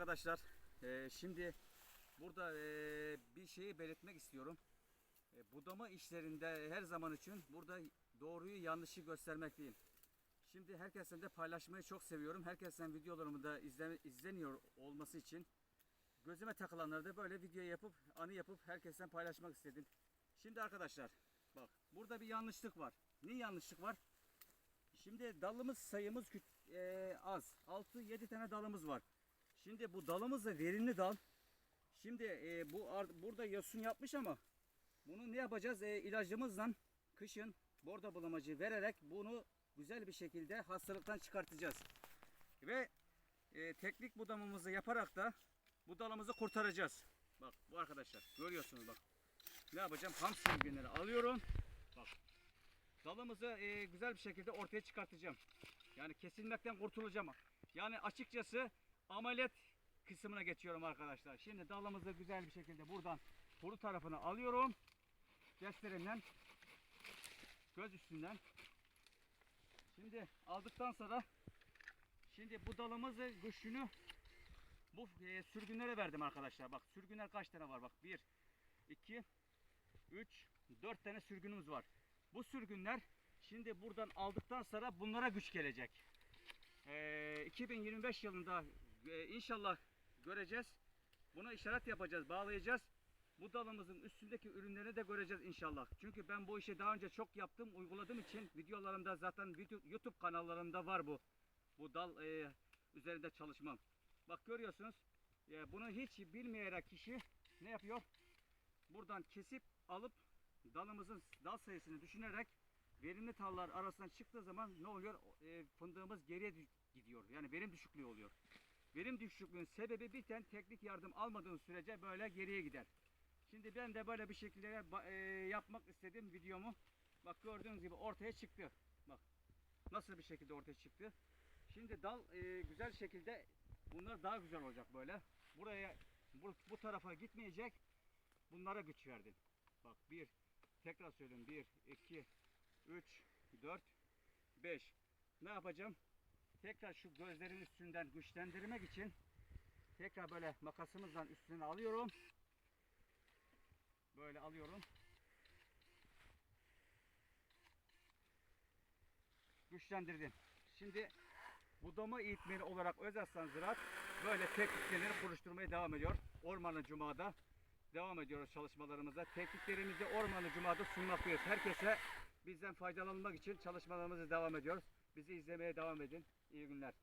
Arkadaşlar e, şimdi burada e, bir şeyi belirtmek istiyorum. E, budama işlerinde her zaman için burada doğruyu yanlışı göstermek değil. Şimdi herkesten de paylaşmayı çok seviyorum. Herkesten videolarımı da izle, izleniyor olması için gözüme takılanları da böyle video yapıp anı yapıp herkesten paylaşmak istedim. Şimdi arkadaşlar bak burada bir yanlışlık var. Ne yanlışlık var? Şimdi dalımız sayımız e, az. 6-7 tane dalımız var. Şimdi bu dalımız da verimli dal. Şimdi e, bu burada yosun yapmış ama bunu ne yapacağız? E, ilacımızla kışın bordo bulamacı vererek bunu güzel bir şekilde hastalıktan çıkartacağız. Ve e, teknik budamamızı yaparak da bu dalımızı kurtaracağız. Bak bu arkadaşlar görüyorsunuz bak. Ne yapacağım? Ham sürgünleri alıyorum. Bak dalımızı e, güzel bir şekilde ortaya çıkartacağım. Yani kesilmekten kurtulacağım. Yani açıkçası ameliyat kısmına geçiyorum arkadaşlar. Şimdi dalımızı güzel bir şekilde buradan kuru tarafını alıyorum. Desterimden göz üstünden. Şimdi aldıktan sonra şimdi bu dalımızı güçlünü bu e, sürgünlere verdim arkadaşlar. Bak sürgünler kaç tane var? Bak 1 2 3 4 tane sürgünümüz var. Bu sürgünler şimdi buradan aldıktan sonra bunlara güç gelecek. Ee, 2025 yılında e, inşallah göreceğiz. Buna işaret yapacağız, bağlayacağız. Bu dalımızın üstündeki ürünleri de göreceğiz inşallah. Çünkü ben bu işi daha önce çok yaptım, uyguladığım için videolarımda zaten YouTube kanallarımda var bu. Bu dal e, üzerinde çalışmam. Bak görüyorsunuz. e, bunu hiç bilmeyerek kişi ne yapıyor? Buradan kesip alıp dalımızın dal sayısını düşünerek verimli tallar arasından çıktığı zaman ne oluyor? E, fındığımız geriye gidiyor. Yani verim düşüklüğü oluyor. Verim düşüklüğünün sebebi biten teknik yardım almadığın sürece böyle geriye gider. Şimdi ben de böyle bir şekilde e, yapmak istedim videomu. Bak gördüğünüz gibi ortaya çıktı. Bak nasıl bir şekilde ortaya çıktı. Şimdi dal e, güzel şekilde bunlar daha güzel olacak böyle. Buraya bu, bu tarafa gitmeyecek. Bunlara güç verdim. Bak bir tekrar söyleyeyim 1 2 3 4 5 ne yapacağım? Tekrar şu gözlerin üstünden güçlendirmek için tekrar böyle makasımızla üstüne alıyorum. Böyle alıyorum. Güçlendirdim. Şimdi budama eğitmeni olarak Özaslan Ziraat böyle teknikleri kuruşturmaya devam ediyor. Ormanlı Cuma'da devam ediyoruz çalışmalarımıza. Tekniklerimizi Ormanlı Cuma'da sunmaktayız. Herkese bizden faydalanmak için çalışmalarımızı devam ediyoruz. Bizi izlemeye devam edin. İyi günler.